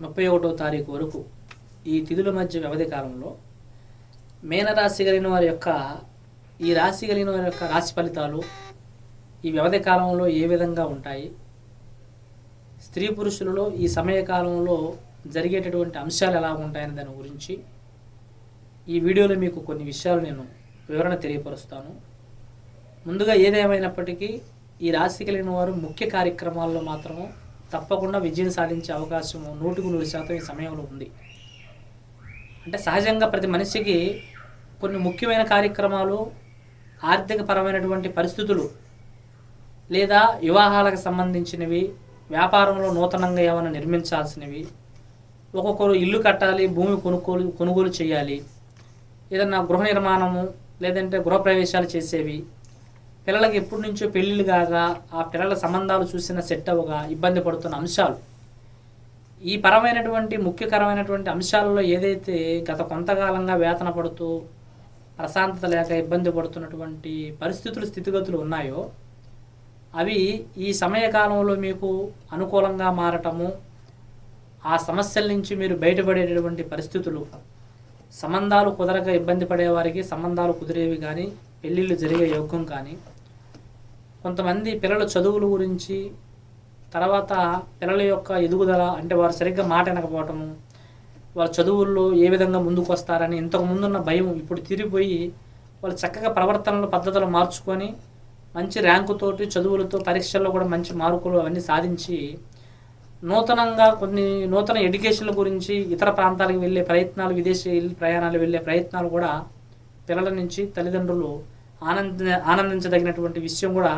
ముప్పై ఒకటో తారీఖు వరకు ఈ తిథుల మధ్య వ్యవధి కాలంలో మేనరాశి కలిగిన వారి యొక్క ఈ రాశి కలిగిన వారి యొక్క రాశి ఫలితాలు ఈ వ్యవధి కాలంలో ఏ విధంగా ఉంటాయి? స్త్రీ పురుషులలో ఈ సమయ కాలంలో జరిగేటటువంటి అంశాలు ఎలా ఉంటాయని దాని గురించి ఈ వీడియోలో మీకు కొన్ని విషయాలు నేను వివరణ తెలియపరుస్తాను. ముందుగా ఏదేమైనప్పటికీ ఈ రాశి కలిగిన వారు ముఖ్య కార్యక్రమాల్లో మాత్రము తప్పకుండా విజయం సాధించే అవకాశం నూటికి నూరు శాతం ఈ సమయంలో ఉంది. అంటే సహజంగా ప్రతి మనిషికి కొన్ని ముఖ్యమైన కార్యక్రమాలు ఆర్థిక పరమైనటువంటి పరిస్థితులు లేదా వివాహాలకు సంబంధించినవి వ్యాపారంలో నూతనంగా ఏమైనా నిర్మించాల్సినవి ఒక్కొక్కరు ఇల్లు కట్టాలి భూమి కొనుగోలు కొనుగోలు చేయాలి ఏదన్నా గృహ నిర్మాణము లేదంటే గృహప్రవేశాలు చేసేవి పిల్లలకి ఎప్పటి నుంచో పెళ్ళిళ్ళు కాగా ఆ పిల్లల సంబంధాలు చూసిన సెట్ అవ్వగా ఇబ్బంది పడుతున్న అంశాలు. ఈ పరమైనటువంటి ముఖ్యకరమైనటువంటి అంశాలలో ఏదైతే గత కొంతకాలంగా వేతన పడుతూ ప్రశాంతత లేక ఇబ్బంది పడుతున్నటువంటి పరిస్థితులు స్థితిగతులు ఉన్నాయో అవి ఈ సమయకాలంలో మీకు అనుకూలంగా మారటము ఆ సమస్యల నుంచి మీరు బయటపడేటటువంటి పరిస్థితులు సంబంధాలు కుదరక ఇబ్బంది పడేవారికి సంబంధాలు కుదిరేవి కానీ పెళ్ళిళ్ళు జరిగే యోగం కానీ కొంతమంది పిల్లల చదువుల గురించి తర్వాత పిల్లల యొక్క ఎదుగుదల అంటే వారు సరిగ్గా మాట వినకపోవటము వాళ్ళ చదువుల్లో ఏ విధంగా ముందుకు వస్తారని ఇంతకు ముందున్న భయం ఇప్పుడు తిరిగిపోయి వాళ్ళు చక్కగా ప్రవర్తనలు పద్ధతులు మార్చుకొని మంచి ర్యాంకుతోటి చదువులతో పరీక్షల్లో కూడా మంచి మార్కులు అవన్నీ సాధించి నూతనంగా కొన్ని నూతన ఎడ్యుకేషన్ల గురించి ఇతర ప్రాంతాలకు వెళ్ళే ప్రయత్నాలు విదేశీ ప్రయాణాలు వెళ్ళే ప్రయత్నాలు కూడా పిల్లల నుంచి తల్లిదండ్రులు ఆనంద ఆనందించదగినటువంటి విషయం కూడా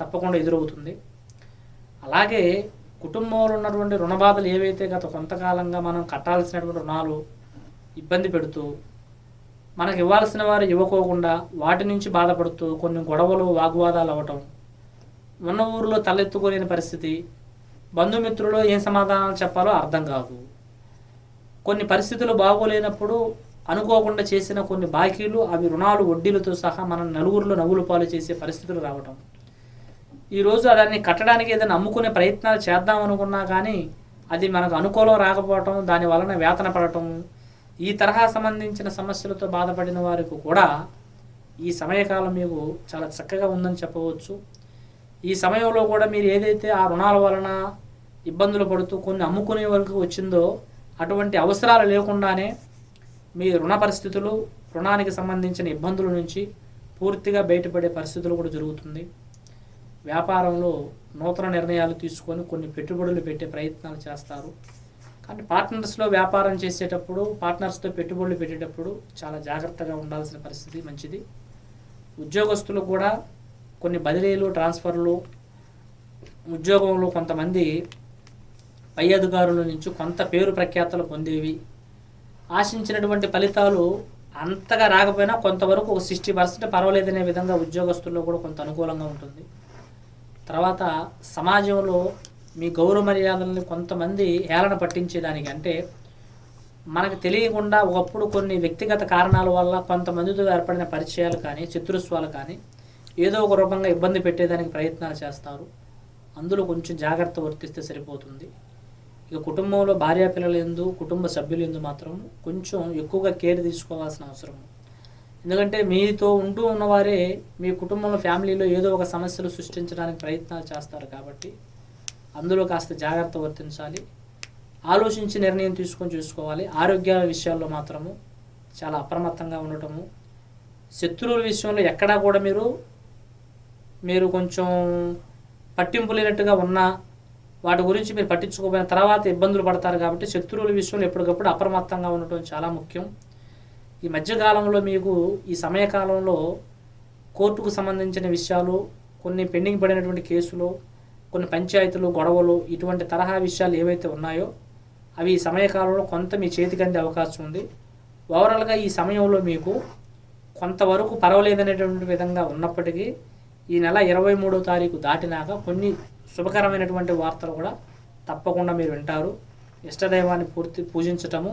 తప్పకుండా ఎదురవుతుంది. అలాగే కుటుంబంలో ఉన్నటువంటి రుణ బాధలు ఏవైతే గత కొంతకాలంగా మనం కట్టాల్సినటువంటి రుణాలు ఇబ్బంది పెడుతూ మనకు ఇవ్వాల్సిన వారు ఇవ్వకోకుండా వాటి నుంచి బాధపడుతూ కొన్ని గొడవలు వాగ్వాదాలు అవ్వటం ఉన్న ఊరిలో తలెత్తుకోలేని పరిస్థితి బంధుమిత్రులు ఏం సమాధానాలు చెప్పాలో అర్థం కాదు. కొన్ని పరిస్థితులు బాగోలేనప్పుడు అనుకోకుండా చేసిన కొన్ని బాకీలు అవి రుణాలు వడ్డీలతో సహా మనం నలుగురిలో నవ్వులు పాలు చేసే పరిస్థితులు రావటం. ఈరోజు దాన్ని కట్టడానికి ఏదైనా అమ్ముకునే ప్రయత్నాలు చేద్దాం అనుకున్నా కానీ అది మనకు అనుకూలం రాకపోవటం దాని వలన వేతన పడటం ఈ తరహా సంబంధించిన సమస్యలతో బాధపడిన వారికి కూడా ఈ సమయకాలం మీకు చాలా చక్కగా ఉందని చెప్పవచ్చు. ఈ సమయంలో కూడా మీరు ఏదైతే ఆ రుణాల వలన ఇబ్బందులు పడుతూ కొన్ని అమ్ముకునే వరకు వచ్చిందో అటువంటి అవసరాలు లేకుండానే మీ రుణ పరిస్థితులు రుణానికి సంబంధించిన ఇబ్బందుల నుంచి పూర్తిగా బయటపడే పరిస్థితులు కూడా జరుగుతుంది. వ్యాపారంలో నూతన నిర్ణయాలు తీసుకొని కొన్ని పెట్టుబడులు పెట్టే ప్రయత్నాలు చేస్తారు. కానీ పార్ట్నర్స్లో వ్యాపారం చేసేటప్పుడు పార్ట్నర్స్తో పెట్టుబడులు పెట్టేటప్పుడు చాలా జాగ్రత్తగా ఉండాల్సిన పరిస్థితి మంచిది. ఉద్యోగస్తులు కూడా కొన్ని బదిలీలు ట్రాన్స్ఫర్లు ఉద్యోగంలో కొంతమంది పై అధికారుల నుంచి కొంత పేరు ప్రఖ్యాతలు పొందేవి. ఆశించినటువంటి ఫలితాలు అంతగా రాకపోయినా కొంతవరకు ఒక సిక్స్టీ పర్సెంట్ పర్వాలేదనే విధంగా ఉద్యోగస్తుల్లో కూడా కొంత అనుకూలంగా ఉంటుంది. తర్వాత సమాజంలో మీ గౌరవ మర్యాదలని కొంతమంది హేళన పట్టించేదానికి అంటే మనకు తెలియకుండా ఒకప్పుడు కొన్ని వ్యక్తిగత కారణాల వల్ల కొంతమందితో ఏర్పడిన పరిచయాలు కానీ శత్రుత్వాలు కానీ ఏదో ఒక రూపంగా ఇబ్బంది పెట్టేదానికి ప్రయత్నాలు చేస్తారు. అందులో కొంచెం జాగ్రత్త వర్తిస్తే సరిపోతుంది. ఇక కుటుంబంలో భార్యాపిల్లలు ఎందు కుటుంబ సభ్యుల ఎందు మాత్రం కొంచెం ఎక్కువగా కేర్ తీసుకోవాల్సిన అవసరం. ఎందుకంటే మీతో ఉంటూ ఉన్నవారే మీ కుటుంబంలో ఫ్యామిలీలో ఏదో ఒక సమస్యలు సృష్టించడానికి ప్రయత్నాలు చేస్తారు కాబట్టి అందులో కాస్త జాగ్రత్త వర్తించాలి. ఆలోచించి నిర్ణయం తీసుకొని చూసుకోవాలి. ఆరోగ్య విషయాల్లో మాత్రము చాలా అప్రమత్తంగా ఉండటము. శత్రువుల విషయంలో ఎక్కడా కూడా మీరు మీరు కొంచెం పట్టింపు లేనట్టుగా ఉన్నా వాటి గురించి మీరు పట్టించుకోపోయిన తర్వాత ఇబ్బందులు పడతారు కాబట్టి శత్రువుల విషయంలో ఎప్పటికప్పుడు అప్రమత్తంగా ఉండటం చాలా ముఖ్యం. ఈ మధ్యకాలంలో మీకు ఈ సమయకాలంలో కోర్టుకు సంబంధించిన విషయాలు కొన్ని పెండింగ్ పడినటువంటి కేసులు కొన్ని పంచాయతీలు గొడవలు ఇటువంటి తరహా విషయాలు ఏవైతే ఉన్నాయో అవి ఈ సమయకాలంలో కొంత మీ చేతికి అందే అవకాశం ఉంది. ఓవరాల్గా ఈ సమయంలో మీకు కొంతవరకు పర్వాలేదనేటువంటి విధంగా ఉన్నప్పటికీ ఈ నెల ఇరవై మూడో తారీఖు దాటినాక కొన్ని శుభకరమైనటువంటి వార్తలు కూడా తప్పకుండా మీరు వింటారు. ఇష్టదైవాన్ని పూర్తి పూజించటము